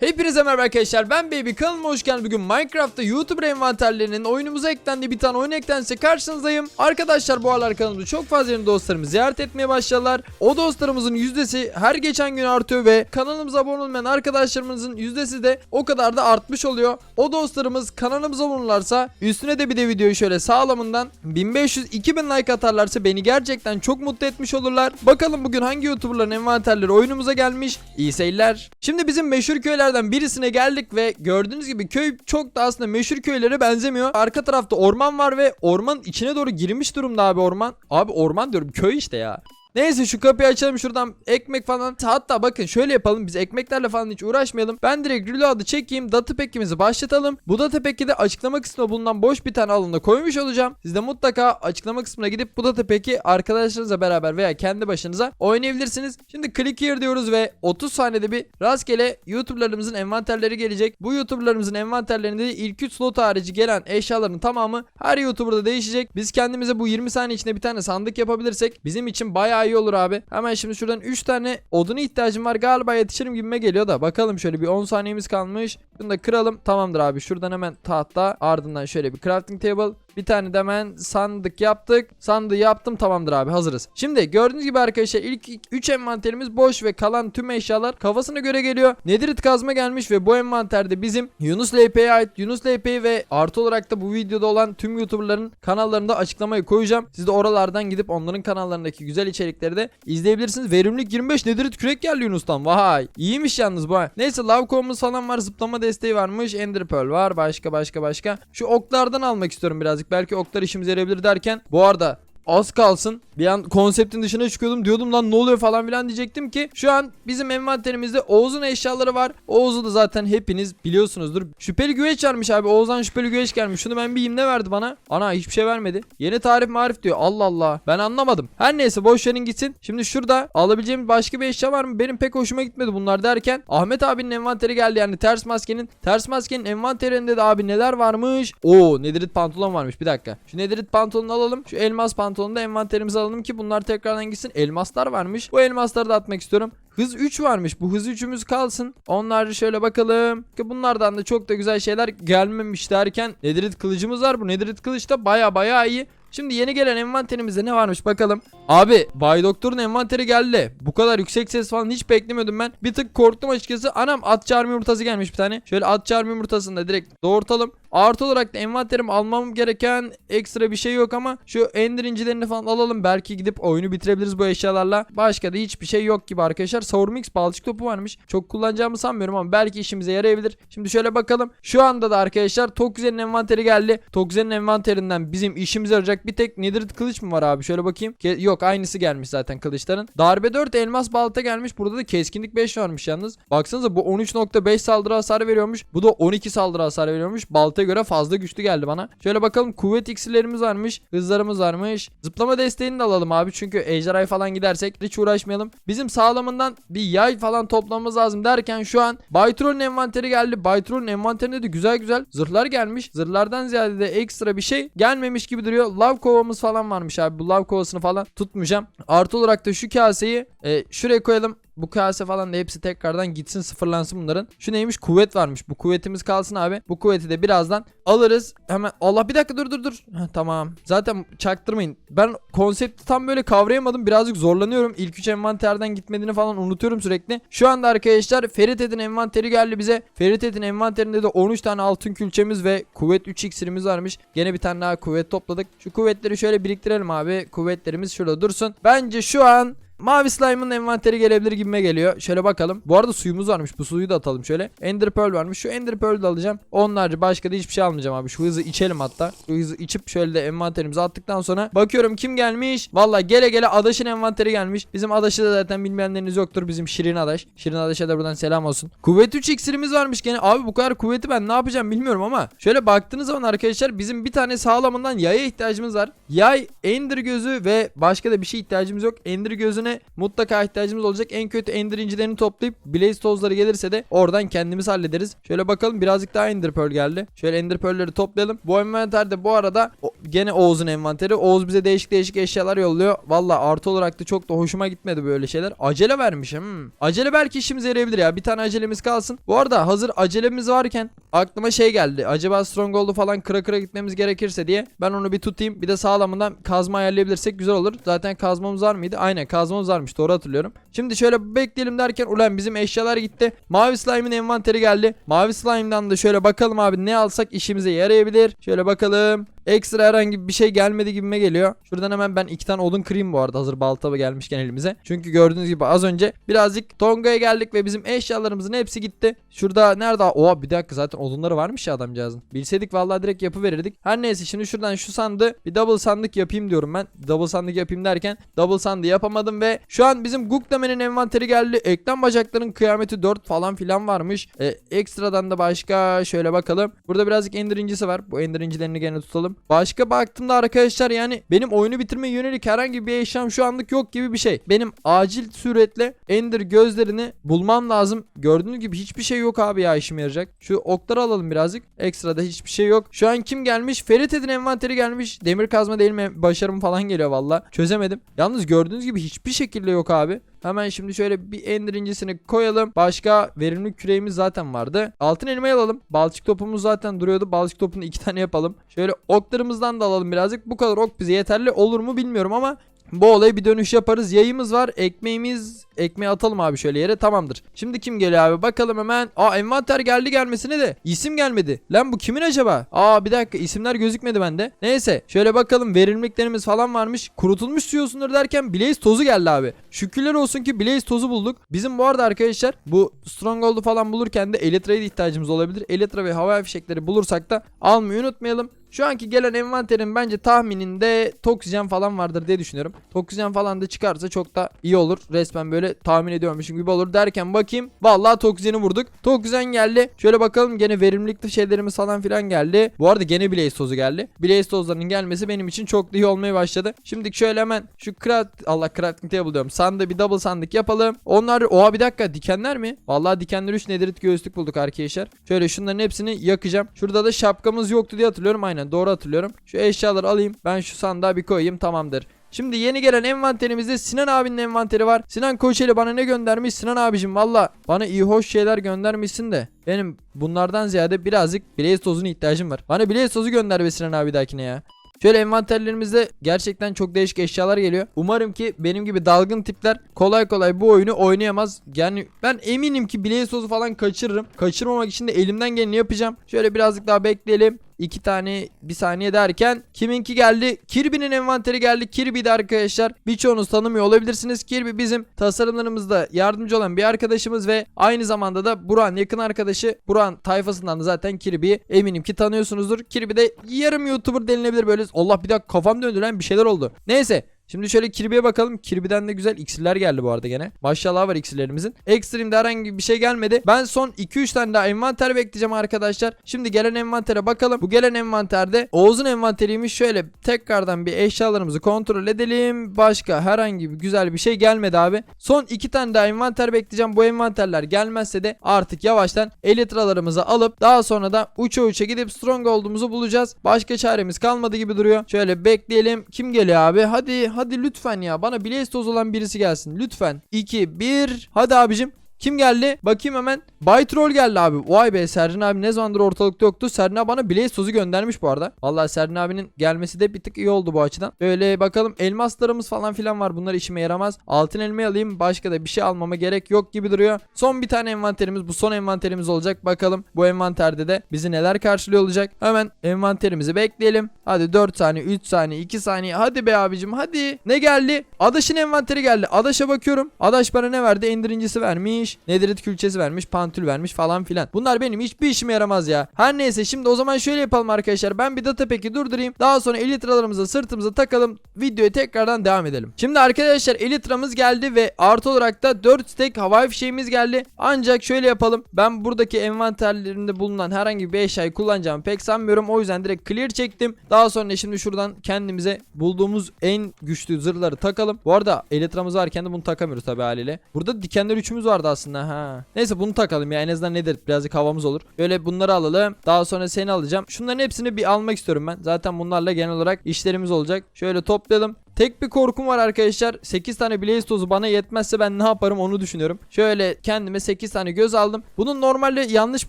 Hepinize merhaba arkadaşlar ben Baby kanalıma hoş geldiniz. Bugün Minecraft'ta YouTuber envanterlerinin oyunumuza eklendiği bir tane oyun eklense karşınızdayım. Arkadaşlar bu aralar kanalımda çok fazla yeni dostlarımı ziyaret etmeye başladılar. O dostlarımızın yüzdesi her geçen gün artıyor ve kanalımıza abone olmayan arkadaşlarımızın yüzdesi de o kadar da artmış oluyor. O dostlarımız kanalımıza abone olurlarsa üstüne de bir de videoyu şöyle sağlamından 1500-2000 like atarlarsa beni gerçekten çok mutlu etmiş olurlar. Bakalım bugün hangi YouTuber'ların envanterleri oyunumuza gelmiş. İyi seyirler. Şimdi bizim meşhur köylerden birisine geldik ve gördüğünüz gibi köy çok da aslında meşhur köylere benzemiyor. Arka tarafta orman var ve ormanın içine doğru girmiş durumda abi orman. Abi orman diyorum köy işte ya. Neyse şu kapıyı açalım şuradan ekmek falan. Hatta bakın şöyle yapalım biz ekmeklerle falan hiç uğraşmayalım. Ben direkt reload'ı çekeyim. Data pack'imizi başlatalım. Bu data pack'i de açıklama kısmına bulunan boş bir tane alanda koymuş olacağım. Siz de mutlaka açıklama kısmına gidip bu data pack'i arkadaşlarınızla beraber veya kendi başınıza oynayabilirsiniz. Şimdi click here diyoruz ve 30 saniyede bir rastgele YouTuber'larımızın envanterleri gelecek. Bu YouTuber'larımızın envanterlerinde de ilk 3 slot harici gelen eşyaların tamamı her YouTuber'da değişecek. Biz kendimize bu 20 saniye içinde bir tane sandık yapabilirsek bizim için bayağı iyi olur abi. Hemen şimdi şuradan 3 tane oduna ihtiyacım var. Galiba yetişirim gibime geliyor da. Bakalım şöyle bir 10 saniyemiz kalmış. Bunu da kıralım. Tamamdır abi. Şuradan hemen tahta. Ardından şöyle bir crafting table. Bir tane de hemen sandık yaptık. Sandığı yaptım tamamdır abi hazırız. Şimdi gördüğünüz gibi arkadaşlar ilk 3 envanterimiz boş ve kalan tüm eşyalar kafasına göre geliyor. Nedirit kazma gelmiş ve bu envanterde bizim Yunus LP'ye ait Yunus LP'yi ve artı olarak da bu videoda olan tüm YouTuber'ların kanallarında açıklamayı koyacağım. Siz de oralardan gidip onların kanallarındaki güzel içerikleri de izleyebilirsiniz. Verimlilik 25 Nedirit kürek geldi Yunus'tan. Vay iyiymiş yalnız bu. Neyse lav kovumuz falan var zıplama desteği varmış. Ender Pearl var başka başka başka. Şu oklardan almak istiyorum birazcık. Belki oklar işimize yarayabilir derken. Bu arada az kalsın. Bir an konseptin dışına çıkıyordum diyordum lan ne oluyor falan filan diyecektim ki şu an bizim envanterimizde Oğuz'un eşyaları var. Oğuz'u da zaten hepiniz biliyorsunuzdur. Şüpheli güveç varmış abi. Oğuz'dan şüpheli güveç gelmiş. Şunu ben bir ne verdi bana? Ana hiçbir şey vermedi. Yeni tarif marif diyor. Allah Allah. Ben anlamadım. Her neyse boş verin gitsin. Şimdi şurada alabileceğim başka bir eşya var mı? Benim pek hoşuma gitmedi bunlar derken Ahmet abinin envanteri geldi yani ters maskenin. Ters maskenin envanterinde de abi neler varmış? Oo nedirit pantolon varmış. Bir dakika. Şu nedirit pantolonu alalım. Şu elmas pantolonu da envanterimize alalım ki bunlar tekrardan gitsin. Elmaslar varmış. Bu elmasları da atmak istiyorum. Hız 3 varmış. Bu hız 3'ümüz kalsın. Onlar şöyle bakalım. Ki bunlardan da çok da güzel şeyler gelmemiş derken Nedirit kılıcımız var. Bu Nedirit kılıç da baya baya iyi. Şimdi yeni gelen envanterimizde ne varmış bakalım. Abi Bay Doktor'un envanteri geldi. Bu kadar yüksek ses falan hiç beklemiyordum ben. Bir tık korktum açıkçası. Anam at çarmı yumurtası gelmiş bir tane. Şöyle at çarmı yumurtasını da direkt doğurtalım. Artı olarak da envanterim almam gereken ekstra bir şey yok ama şu ender incilerini falan alalım. Belki gidip oyunu bitirebiliriz bu eşyalarla. Başka da hiçbir şey yok gibi arkadaşlar. Saurmix balçık topu varmış. Çok kullanacağımı sanmıyorum ama belki işimize yarayabilir. Şimdi şöyle bakalım. Şu anda da arkadaşlar Tokuzer'in envanteri geldi. Tokuzer'in envanterinden bizim işimize yarayacak bir tek Netherite kılıç mı var abi? Şöyle bakayım. Ke- yok aynısı gelmiş zaten kılıçların. Darbe 4 elmas balta gelmiş. Burada da keskinlik 5 varmış yalnız. Baksanıza bu 13.5 saldırı hasarı veriyormuş. Bu da 12 saldırı hasarı veriyormuş. Baltaya göre fazla güçlü geldi bana. Şöyle bakalım kuvvet iksirlerimiz varmış. Hızlarımız varmış. Zıplama desteğini de alalım abi. Çünkü ejderhaya falan gidersek hiç uğraşmayalım. Bizim sağlamından bir yay falan toplamamız lazım derken şu an Baytroll'un envanteri geldi. Baytroll'un envanterinde de güzel güzel zırhlar gelmiş. Zırhlardan ziyade de ekstra bir şey gelmemiş gibi duruyor. Lav kovamız falan varmış abi. Bu lav kovasını falan tutmayacağım. Artı olarak da şu kaseyi e, şuraya koyalım. Bu kase falan da hepsi tekrardan gitsin sıfırlansın bunların. Şu neymiş? Kuvvet varmış. Bu kuvvetimiz kalsın abi. Bu kuvveti de birazdan alırız. Hemen Allah bir dakika dur dur dur. Heh, tamam. Zaten çaktırmayın. Ben konsepti tam böyle kavrayamadım. Birazcık zorlanıyorum. İlk 3 envanterden gitmediğini falan unutuyorum sürekli. Şu anda arkadaşlar Ferited'in envanteri geldi bize. Ferited'in envanterinde de 13 tane altın külçemiz ve kuvvet 3 iksirimiz varmış. Gene bir tane daha kuvvet topladık. Şu kuvvetleri şöyle biriktirelim abi. Kuvvetlerimiz şurada dursun. Bence şu an Mavi slime'ın envanteri gelebilir gibime geliyor. Şöyle bakalım. Bu arada suyumuz varmış. Bu suyu da atalım şöyle. Ender Pearl varmış. Şu Ender Pearl'ü de alacağım. Onlarca başka da hiçbir şey almayacağım abi. Şu hızı içelim hatta. Şu hızı içip şöyle de envanterimizi attıktan sonra bakıyorum kim gelmiş. Valla gele gele Adaş'ın envanteri gelmiş. Bizim Adaş'ı da zaten bilmeyenleriniz yoktur. Bizim Şirin Adaş. Şirin Adaş'a da buradan selam olsun. Kuvvet 3 iksirimiz varmış gene. Abi bu kadar kuvveti ben ne yapacağım bilmiyorum ama. Şöyle baktığınız zaman arkadaşlar bizim bir tane sağlamından yaya ihtiyacımız var. Yay, Ender gözü ve başka da bir şey ihtiyacımız yok. Ender gözüne incilerine mutlaka ihtiyacımız olacak. En kötü ender incilerini toplayıp blaze tozları gelirse de oradan kendimiz hallederiz. Şöyle bakalım birazcık daha ender pearl geldi. Şöyle ender pearl'leri toplayalım. Bu envanterde bu arada gene Oğuz'un envanteri. Oğuz bize değişik değişik eşyalar yolluyor. Valla artı olarak da çok da hoşuma gitmedi böyle şeyler. Acele vermiş. Hmm. Acele belki işimize yarayabilir ya. Bir tane acelemiz kalsın. Bu arada hazır acelemiz varken aklıma şey geldi. Acaba Stronghold'u falan kıra kıra gitmemiz gerekirse diye ben onu bir tutayım. Bir de sağlamından kazma ayarlayabilirsek güzel olur. Zaten kazmamız var mıydı? Aynen kazmamız varmış. Doğru hatırlıyorum. Şimdi şöyle bekleyelim derken ulan bizim eşyalar gitti. Mavi slime'ın envanteri geldi. Mavi slime'dan da şöyle bakalım abi ne alsak işimize yarayabilir. Şöyle bakalım. Ekstra herhangi bir şey gelmedi gibime geliyor. Şuradan hemen ben iki tane odun kırayım bu arada hazır balta gelmişken elimize. Çünkü gördüğünüz gibi az önce birazcık Tonga'ya geldik ve bizim eşyalarımızın hepsi gitti. Şurada nerede? Oha bir dakika zaten odunları varmış ya adamcağızın. Bilseydik vallahi direkt yapıverirdik. Her neyse şimdi şuradan şu sandığı bir double sandık yapayım diyorum ben. Double sandık yapayım derken double sandığı yapamadım ve şu an bizim Guklemen'in envanteri geldi. Eklem bacakların kıyameti 4 falan filan varmış. E, ekstradan da başka şöyle bakalım. Burada birazcık ender incisi var. Bu ender incilerini gene tutalım. Başka baktığımda arkadaşlar yani benim oyunu bitirmeye yönelik herhangi bir eşyam şu anlık yok gibi bir şey. Benim acil suretle ender gözlerini bulmam lazım. Gördüğünüz gibi hiçbir şey yok abi ya işime yarayacak. Şu okları alalım birazcık. Ekstrada hiçbir şey yok. Şu an kim gelmiş? Ferit Edin envanteri gelmiş. Demir kazma değil mi? Başarım falan geliyor valla. Çözemedim. Yalnız gördüğünüz gibi hiçbir şekilde yok abi. Hemen şimdi şöyle bir ender incisini koyalım. Başka verimli küreğimiz zaten vardı. Altın elmayı alalım. Balçık topumuz zaten duruyordu. Balçık topunu iki tane yapalım. Şöyle oklarımızdan da alalım birazcık. Bu kadar ok bize yeterli olur mu bilmiyorum ama bu olaya bir dönüş yaparız. Yayımız var. Ekmeğimiz ekmeği atalım abi şöyle yere. Tamamdır. Şimdi kim geliyor abi? Bakalım hemen. Aa envanter geldi gelmesine de. isim gelmedi. Lan bu kimin acaba? Aa bir dakika isimler gözükmedi bende. Neyse şöyle bakalım verimliliklerimiz falan varmış. Kurutulmuş diyorsundur derken Blaze tozu geldi abi. Şükürler olsun ki Blaze tozu bulduk. Bizim bu arada arkadaşlar bu Stronghold'u falan bulurken de Elytra'ya ihtiyacımız olabilir. Elytra ve hava fişekleri bulursak da almayı unutmayalım. Şu anki gelen envanterin bence tahmininde toksijen falan vardır diye düşünüyorum. Toksijen falan da çıkarsa çok da iyi olur. Resmen böyle tahmin ediyormuşum gibi olur derken bakayım. Vallahi toksijeni vurduk. Toksijen geldi. Şöyle bakalım gene verimlilikli şeylerimiz falan filan geldi. Bu arada gene Blaze tozu geldi. Blaze tozlarının gelmesi benim için çok da iyi olmaya başladı. Şimdi şöyle hemen şu craft Allah crafting table diyorum. Sandığı bir double sandık yapalım. Onlar oha bir dakika dikenler mi? Vallahi dikenler 3 nedirit göğüslük bulduk arkadaşlar. Şöyle şunların hepsini yakacağım. Şurada da şapkamız yoktu diye hatırlıyorum. Aynen doğru hatırlıyorum. Şu eşyaları alayım. Ben şu sandığa bir koyayım tamamdır. Şimdi yeni gelen envanterimizde Sinan abinin envanteri var. Sinan Koçeli bana ne göndermiş? Sinan abicim valla bana iyi hoş şeyler göndermişsin de. Benim bunlardan ziyade birazcık Blaze tozuna ihtiyacım var. Bana Blaze tozu gönder be Sinan abi dakine ya. Şöyle envanterlerimizde gerçekten çok değişik eşyalar geliyor. Umarım ki benim gibi dalgın tipler kolay kolay bu oyunu oynayamaz. Yani ben eminim ki Blaze tozu falan kaçırırım. Kaçırmamak için de elimden geleni yapacağım. Şöyle birazcık daha bekleyelim. İki tane bir saniye derken kiminki geldi? Kirby'nin envanteri geldi. Kirby de arkadaşlar birçoğunuz tanımıyor olabilirsiniz. Kirby bizim tasarımlarımızda yardımcı olan bir arkadaşımız ve aynı zamanda da Buran yakın arkadaşı. Buran tayfasından da zaten Kirby'yi eminim ki tanıyorsunuzdur. Kirby de yarım YouTuber denilebilir böyle. Allah bir dakika kafam döndü lan bir şeyler oldu. Neyse Şimdi şöyle Kirby'ye bakalım. Kirby'den de güzel iksirler geldi bu arada gene. Maşallah var iksirlerimizin. Extreme'de herhangi bir şey gelmedi. Ben son 2-3 tane daha envanter bekleyeceğim arkadaşlar. Şimdi gelen envantere bakalım. Bu gelen envanterde Oğuz'un envanteriymiş. Şöyle tekrardan bir eşyalarımızı kontrol edelim. Başka herhangi bir güzel bir şey gelmedi abi. Son 2 tane daha envanter bekleyeceğim. Bu envanterler gelmezse de artık yavaştan elitralarımızı alıp daha sonra da uça uça gidip stronghold'umuzu bulacağız. Başka çaremiz kalmadı gibi duruyor. Şöyle bekleyelim. Kim geliyor abi? Hadi hadi lütfen ya. Bana Blaze toz olan birisi gelsin. Lütfen. 2 1 Hadi abicim. Kim geldi? Bakayım hemen. Bay Troll geldi abi. Vay be Sercan abi ne zamandır ortalıkta yoktu. Sercan abi bana Blaze tozu göndermiş bu arada. Vallahi Sercan abinin gelmesi de bir tık iyi oldu bu açıdan. Böyle bakalım elmaslarımız falan filan var. Bunlar işime yaramaz. Altın elmayı alayım. Başka da bir şey almama gerek yok gibi duruyor. Son bir tane envanterimiz. Bu son envanterimiz olacak. Bakalım bu envanterde de bizi neler karşılıyor olacak. Hemen envanterimizi bekleyelim. Hadi 4 saniye, 3 saniye, 2 saniye. Hadi be abicim hadi. Ne geldi? Adaş'ın envanteri geldi. Adaş'a bakıyorum. Adaş bana ne verdi? Ender incisi vermiş. Vermiş. Nedirit külçesi vermiş. Pantül vermiş falan filan. Bunlar benim hiçbir işime yaramaz ya. Her neyse şimdi o zaman şöyle yapalım arkadaşlar. Ben bir data pack'i durdurayım. Daha sonra elitralarımızı sırtımıza takalım. Videoya tekrardan devam edelim. Şimdi arkadaşlar elitramız geldi ve artı olarak da 4 stack havai fişeğimiz geldi. Ancak şöyle yapalım. Ben buradaki envanterlerinde bulunan herhangi bir eşyayı kullanacağımı pek sanmıyorum. O yüzden direkt clear çektim. Daha sonra şimdi şuradan kendimize bulduğumuz en güçlü zırhları takalım. Bu arada elitramız varken de bunu takamıyoruz tabi haliyle. Burada dikenler üçümüz vardı aslında ha. Neyse bunu takalım ya en azından nedir birazcık havamız olur. Böyle bunları alalım. Daha sonra seni alacağım. Şunların hepsini bir almak istiyorum ben. Zaten bunlarla genel olarak işlerimiz olacak. Şöyle toplayalım. Tek bir korkum var arkadaşlar. 8 tane blaze tozu bana yetmezse ben ne yaparım onu düşünüyorum. Şöyle kendime 8 tane göz aldım. Bunun normalde yanlış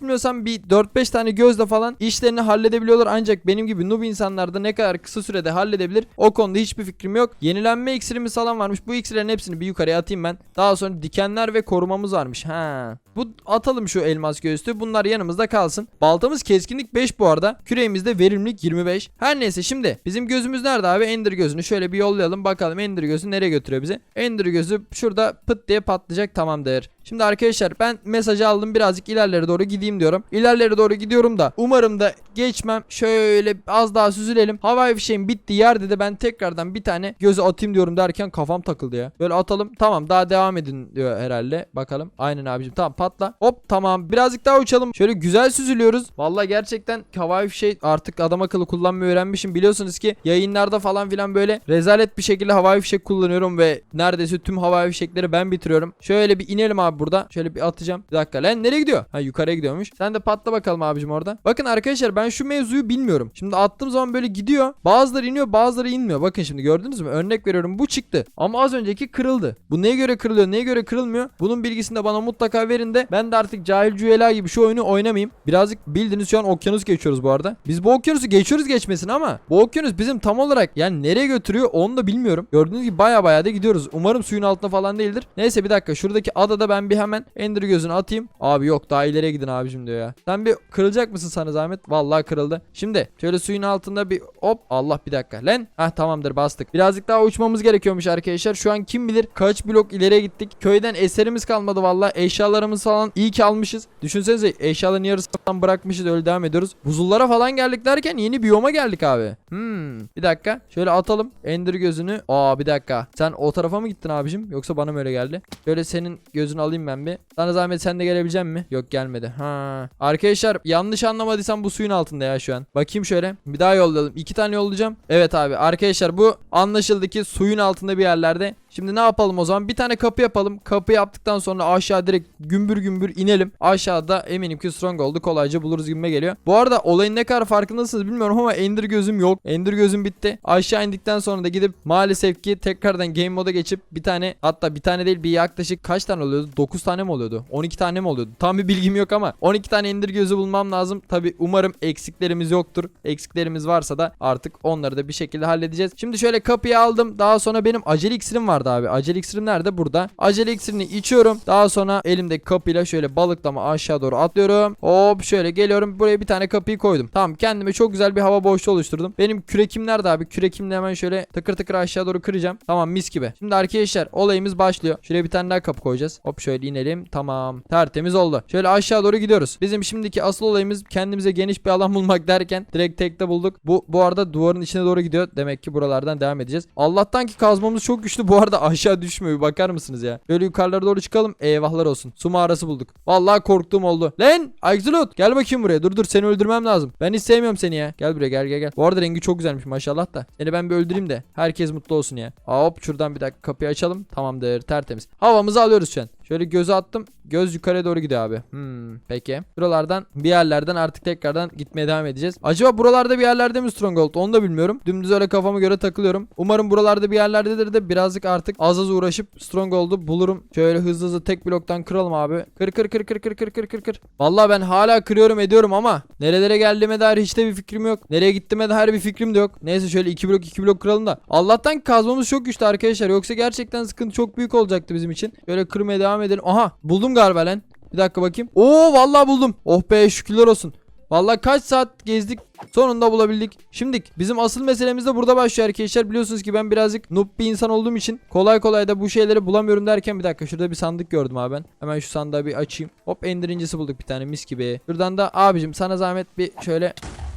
bilmiyorsam bir 4-5 tane gözle falan işlerini halledebiliyorlar. Ancak benim gibi noob insanlar da ne kadar kısa sürede halledebilir o konuda hiçbir fikrim yok. Yenilenme iksirimiz falan varmış. Bu iksirlerin hepsini bir yukarıya atayım ben. Daha sonra dikenler ve korumamız varmış. Ha. Bu atalım şu elmas göğüslü. Bunlar yanımızda kalsın. Baltamız keskinlik 5 bu arada. Küreğimizde verimlilik 25. Her neyse şimdi bizim gözümüz nerede abi? Ender gözünü şöyle bir yollayalım bakalım Ender gözü nereye götürüyor bizi? Ender gözü şurada pıt diye patlayacak tamamdır. Şimdi arkadaşlar ben mesajı aldım birazcık ilerlere doğru gideyim diyorum. İlerlere doğru gidiyorum da umarım da geçmem. Şöyle az daha süzülelim. Havai fişeğim bitti yerde de ben tekrardan bir tane gözü atayım diyorum derken kafam takıldı ya. Böyle atalım tamam daha devam edin diyor herhalde. Bakalım aynen abicim tamam patla. Hop tamam birazcık daha uçalım. Şöyle güzel süzülüyoruz. Vallahi gerçekten havai fişeği artık adam akıllı kullanmayı öğrenmişim. Biliyorsunuz ki yayınlarda falan filan böyle rezalet bir şekilde havai fişek kullanıyorum ve neredeyse tüm havai fişekleri ben bitiriyorum. Şöyle bir inelim abi burada. Şöyle bir atacağım. Bir dakika lan nereye gidiyor? Ha yukarıya gidiyormuş. Sen de patla bakalım abicim orada. Bakın arkadaşlar ben şu mevzuyu bilmiyorum. Şimdi attığım zaman böyle gidiyor. Bazıları iniyor bazıları inmiyor. Bakın şimdi gördünüz mü? Örnek veriyorum bu çıktı. Ama az önceki kırıldı. Bu neye göre kırılıyor neye göre kırılmıyor? Bunun bilgisini de bana mutlaka verin de ben de artık cahil cüela gibi şu oyunu oynamayayım. Birazcık bildiğiniz şu an okyanus geçiyoruz bu arada. Biz bu okyanusu geçiyoruz geçmesin ama bu okyanus bizim tam olarak yani nereye götürüyor onu da bilmiyorum. Gördüğünüz gibi baya baya da gidiyoruz. Umarım suyun altında falan değildir. Neyse bir dakika şuradaki adada ben bir hemen Ender gözünü atayım. Abi yok daha ileriye gidin abicim diyor ya. Sen bir kırılacak mısın sana zahmet? Vallahi kırıldı. Şimdi şöyle suyun altında bir hop Allah bir dakika. Lan heh tamamdır bastık. Birazcık daha uçmamız gerekiyormuş arkadaşlar. Şu an kim bilir kaç blok ileriye gittik. Köyden eserimiz kalmadı vallahi. Eşyalarımız falan iyi ki almışız. Düşünsenize eşyaların yarısını falan bırakmışız öyle devam ediyoruz. Buzullara falan geldik derken yeni biyoma geldik abi. Hmm. Bir dakika. Şöyle atalım. Ender gözünü. Aa bir dakika. Sen o tarafa mı gittin abicim? Yoksa bana mı öyle geldi? Şöyle senin gözünü alayım ben bir. Sana zahmet sen de gelebilecek mi? Yok gelmedi. Ha. Arkadaşlar yanlış anlamadıysam bu suyun altında ya şu an. Bakayım şöyle. Bir daha yollayalım. İki tane yollayacağım. Evet abi. Arkadaşlar bu anlaşıldı ki suyun altında bir yerlerde. Şimdi ne yapalım o zaman? Bir tane kapı yapalım. Kapı yaptıktan sonra aşağı direkt gümbür gümbür inelim. Aşağıda eminim ki Stronghold'u kolayca buluruz gibime geliyor. Bu arada olayın ne kadar farkındasınız bilmiyorum ama Ender gözüm yok. Ender gözüm bitti. Aşağı indikten sonra da gidip maalesef ki tekrardan game moda geçip bir tane hatta bir tane değil bir yaklaşık kaç tane oluyordu? 9 tane mi oluyordu? 12 tane mi oluyordu? Tam bir bilgim yok ama 12 tane Ender gözü bulmam lazım. Tabi umarım eksiklerimiz yoktur. Eksiklerimiz varsa da artık onları da bir şekilde halledeceğiz. Şimdi şöyle kapıyı aldım. Daha sonra benim acele iksirim vardı abi. Acele iksirim nerede? Burada. Acele iksirini içiyorum. Daha sonra elimdeki kapıyla şöyle balıklama aşağı doğru atlıyorum. Hop şöyle geliyorum. Buraya bir tane kapıyı koydum. Tamam kendime çok güzel bir hava boşluğu oluşturdum. Benim kürekim nerede abi? Kürekimle hemen şöyle tıkır tıkır aşağı doğru kıracağım. Tamam mis gibi. Şimdi arkadaşlar olayımız başlıyor. Şuraya bir tane daha kapı koyacağız. Hop şöyle inelim. Tamam. Tertemiz oldu. Şöyle aşağı doğru gidiyoruz. Bizim şimdiki asıl olayımız kendimize geniş bir alan bulmak derken direkt tekte bulduk. Bu bu arada duvarın içine doğru gidiyor. Demek ki buralardan devam edeceğiz. Allah'tan ki kazmamız çok güçlü. Bu arada aşağı düşmüyor. Bir bakar mısınız ya? Böyle yukarılara doğru çıkalım. Eyvahlar olsun. Su mağarası bulduk. Vallahi korktuğum oldu. Lan Axolot gel bakayım buraya. Dur dur seni öldürmem lazım. Ben hiç sevmiyorum seni ya. Gel buraya gel gel gel. Bu arada rengi çok güzelmiş maşallah da. Seni ben bir öldüreyim de herkes mutlu olsun ya. Aa, hop şuradan bir dakika kapıyı açalım. Tamamdır tertemiz. Havamızı alıyoruz şu an. Şöyle gözü attım. Göz yukarıya doğru gidiyor abi. Hmm, peki. Buralardan bir yerlerden artık tekrardan gitmeye devam edeceğiz. Acaba buralarda bir yerlerde mi Stronghold? Onu da bilmiyorum. Dümdüz öyle kafama göre takılıyorum. Umarım buralarda bir yerlerdedir de birazcık artık az az uğraşıp Stronghold'u bulurum. Şöyle hızlı hızlı tek bloktan kıralım abi. Kır kır kır kır kır kır kır kır kır. Vallahi ben hala kırıyorum ediyorum ama nerelere geldiğime dair hiç de bir fikrim yok. Nereye gittiğime dair bir fikrim de yok. Neyse şöyle iki blok iki blok kıralım da. Allah'tan kazmamız çok güçlü arkadaşlar. Yoksa gerçekten sıkıntı çok büyük olacaktı bizim için. Şöyle kırmaya devam edelim. Aha buldum galiba lan. Bir dakika bakayım. Oo vallahi buldum. Oh be şükürler olsun. Vallahi kaç saat gezdik sonunda bulabildik. Şimdi bizim asıl meselemiz de burada başlıyor arkadaşlar. Biliyorsunuz ki ben birazcık noob bir insan olduğum için kolay kolay da bu şeyleri bulamıyorum derken bir dakika şurada bir sandık gördüm abi ben. Hemen şu sandığı bir açayım. Hop ender bulduk bir tane mis gibi. Şuradan da abicim sana zahmet bir şöyle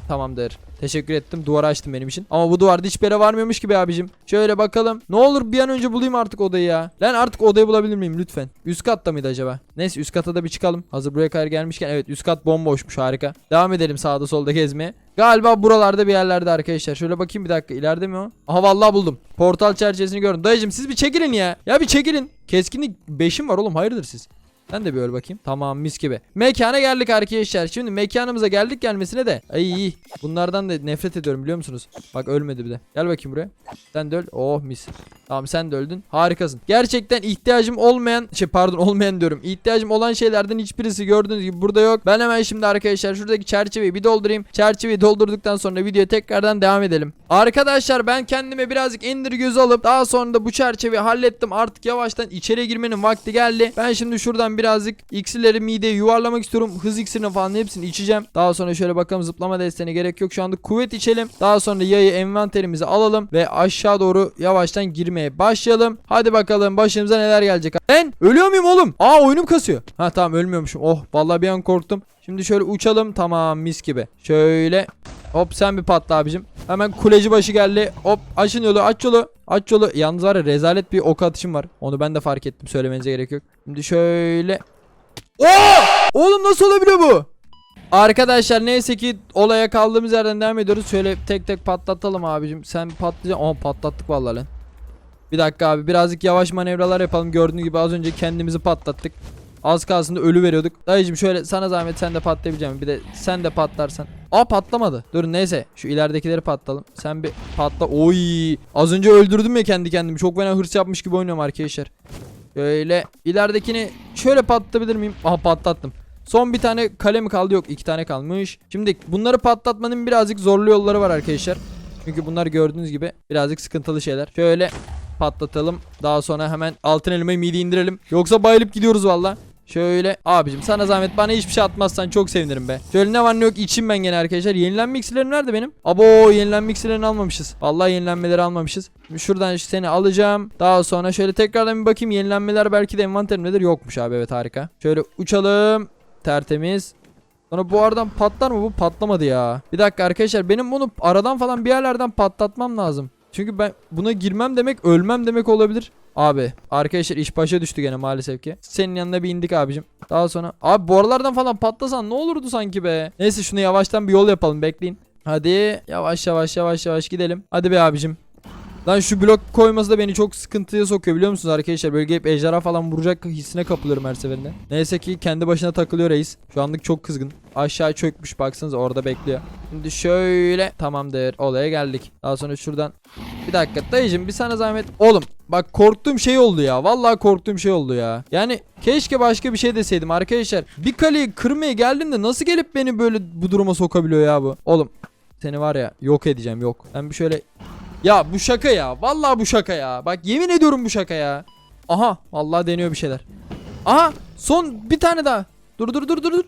Tamamdır. Teşekkür ettim. Duvarı açtım benim için. Ama bu duvarda hiçbir yere varmıyormuş gibi abicim. Şöyle bakalım. Ne olur bir an önce bulayım artık odayı ya. Lan artık odayı bulabilir miyim lütfen? Üst katta mıydı acaba? Neyse üst kata da bir çıkalım. Hazır buraya kadar gelmişken evet üst kat bomboşmuş harika. Devam edelim sağda solda gezmeye. Galiba buralarda bir yerlerde arkadaşlar. Şöyle bakayım bir dakika. İleride mi o? Aha vallahi buldum. Portal çerçevesini gördüm. Dayıcım siz bir çekilin ya. Ya bir çekilin. Keskinlik 5'im var oğlum. Hayırdır siz? Ben de bir öyle bakayım. Tamam mis gibi. Mekana geldik arkadaşlar. Şimdi mekanımıza geldik gelmesine de. Ay iyi. Bunlardan da nefret ediyorum biliyor musunuz? Bak ölmedi bir de. Gel bakayım buraya. Sen de öl. Oh mis. Tamam sen de öldün. Harikasın. Gerçekten ihtiyacım olmayan şey pardon olmayan diyorum. İhtiyacım olan şeylerden hiçbirisi gördüğünüz gibi burada yok. Ben hemen şimdi arkadaşlar şuradaki çerçeveyi bir doldurayım. Çerçeveyi doldurduktan sonra videoya tekrardan devam edelim. Arkadaşlar ben kendime birazcık ender gözü alıp daha sonra da bu çerçeveyi hallettim. Artık yavaştan içeri girmenin vakti geldi. Ben şimdi şuradan birazcık iksirleri mideye yuvarlamak istiyorum. Hız iksirini falan hepsini içeceğim. Daha sonra şöyle bakalım zıplama desteğine gerek yok. Şu anda kuvvet içelim. Daha sonra yayı envanterimize alalım ve aşağı doğru yavaştan girmeye başlayalım. Hadi bakalım başımıza neler gelecek. Ben ölüyor muyum oğlum? Aa oyunum kasıyor. Ha tamam ölmüyormuşum. Oh vallahi bir an korktum. Şimdi şöyle uçalım. Tamam mis gibi. Şöyle Hop sen bir patla abicim. Hemen kuleci başı geldi. Hop açın yolu aç yolu. Aç yolu. Yalnız var ya rezalet bir ok atışım var. Onu ben de fark ettim. Söylemenize gerek yok. Şimdi şöyle. Oo! Oğlum nasıl olabiliyor bu? Arkadaşlar neyse ki olaya kaldığımız yerden devam ediyoruz. Şöyle tek tek patlatalım abicim. Sen patlayacaksın. Aa patlattık vallahi lan. Bir dakika abi birazcık yavaş manevralar yapalım. Gördüğünüz gibi az önce kendimizi patlattık. Az kalsın da ölü veriyorduk. Dayıcım şöyle sana zahmet sen de patlayabileceğim. Bir de sen de patlarsan. Aa patlamadı. Dur neyse şu ileridekileri patlatalım. Sen bir patla. Oy! Az önce öldürdüm ya kendi kendimi. Çok fena hırs yapmış gibi oynuyorum arkadaşlar. Böyle ileridekini şöyle patlatabilir miyim? Aha patlattım. Son bir tane kale mi kaldı? Yok iki tane kalmış. Şimdi bunları patlatmanın birazcık zorlu yolları var arkadaşlar. Çünkü bunlar gördüğünüz gibi birazcık sıkıntılı şeyler. Şöyle patlatalım. Daha sonra hemen altın elmayı midi indirelim. Yoksa bayılıp gidiyoruz valla. Şöyle abicim sana zahmet bana hiçbir şey atmazsan çok sevinirim be. Şöyle ne var ne yok içim ben gene arkadaşlar. Yenilenme iksirlerim nerede benim? Abo yenilenme iksirlerini almamışız. Vallahi yenilenmeleri almamışız. Şuradan seni alacağım. Daha sonra şöyle tekrardan bir bakayım yenilenmeler belki de envanterimdedir. Yokmuş abi evet harika. Şöyle uçalım. Tertemiz. Sonra bu aradan patlar mı bu? Patlamadı ya. Bir dakika arkadaşlar benim bunu aradan falan bir yerlerden patlatmam lazım. Çünkü ben buna girmem demek ölmem demek olabilir. Abi arkadaşlar iş başa düştü gene maalesef ki. Senin yanına bir indik abicim. Daha sonra abi bu aralardan falan patlasan ne olurdu sanki be. Neyse şunu yavaştan bir yol yapalım bekleyin. Hadi yavaş yavaş yavaş yavaş gidelim. Hadi be abicim. Lan şu blok koyması da beni çok sıkıntıya sokuyor biliyor musunuz arkadaşlar? Böyle gelip ejderha falan vuracak hissine kapılıyorum her seferinde. Neyse ki kendi başına takılıyor reis. Şu anlık çok kızgın. Aşağı çökmüş baksanıza orada bekliyor. Şimdi şöyle tamamdır olaya geldik. Daha sonra şuradan dakika dayıcım bir sana zahmet. Oğlum bak korktuğum şey oldu ya. Vallahi korktuğum şey oldu ya. Yani keşke başka bir şey deseydim arkadaşlar. Bir kaleyi kırmaya geldiğimde nasıl gelip beni böyle bu duruma sokabiliyor ya bu? Oğlum seni var ya yok edeceğim yok. Ben bir şöyle ya bu şaka ya. Vallahi bu şaka ya. Bak yemin ediyorum bu şaka ya. Aha vallahi deniyor bir şeyler. Aha son bir tane daha. Dur dur dur dur dur.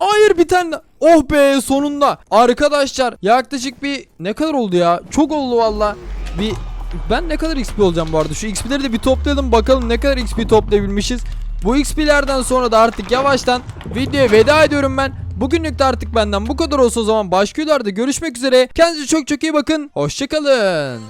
Hayır bir tane. Oh be sonunda. Arkadaşlar yaklaşık bir ne kadar oldu ya? Çok oldu valla. Bir ben ne kadar XP olacağım bu arada? Şu XP'leri de bir toplayalım bakalım ne kadar XP toplayabilmişiz. Bu XP'lerden sonra da artık yavaştan videoya veda ediyorum ben. Bugünlük de artık benden bu kadar olsun o zaman başka videolarda görüşmek üzere. Kendinize çok çok iyi bakın. Hoşçakalın.